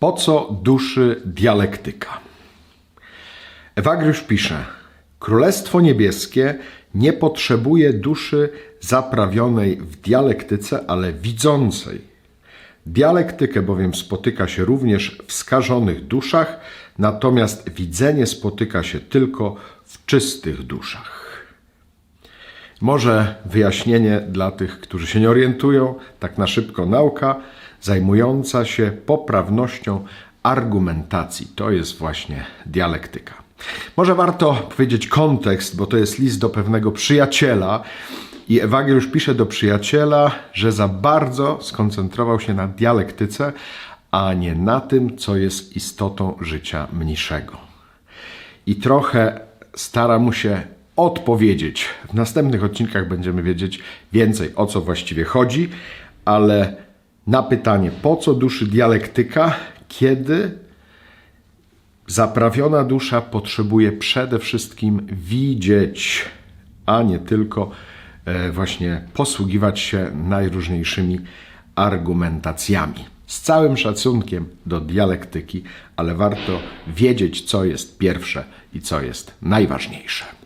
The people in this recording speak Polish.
Po co duszy dialektyka? Ewagriusz pisze: Królestwo Niebieskie nie potrzebuje duszy zaprawionej w dialektyce, ale widzącej. Dialektykę bowiem spotyka się również w skażonych duszach, natomiast widzenie spotyka się tylko w czystych duszach. Może wyjaśnienie dla tych, którzy się nie orientują, tak na szybko nauka zajmująca się poprawnością argumentacji. To jest właśnie dialektyka. Może warto powiedzieć kontekst, bo to jest list do pewnego przyjaciela i Ewagriusz pisze do przyjaciela, że za bardzo skoncentrował się na dialektyce, a nie na tym, co jest istotą życia mniejszego i trochę stara mu się odpowiedzieć. W następnych odcinkach będziemy wiedzieć więcej o co właściwie chodzi, ale na pytanie po co duszy dialektyka, kiedy zaprawiona dusza potrzebuje przede wszystkim widzieć, a nie tylko e, właśnie posługiwać się najróżniejszymi argumentacjami. Z całym szacunkiem do dialektyki, ale warto wiedzieć, co jest pierwsze i co jest najważniejsze.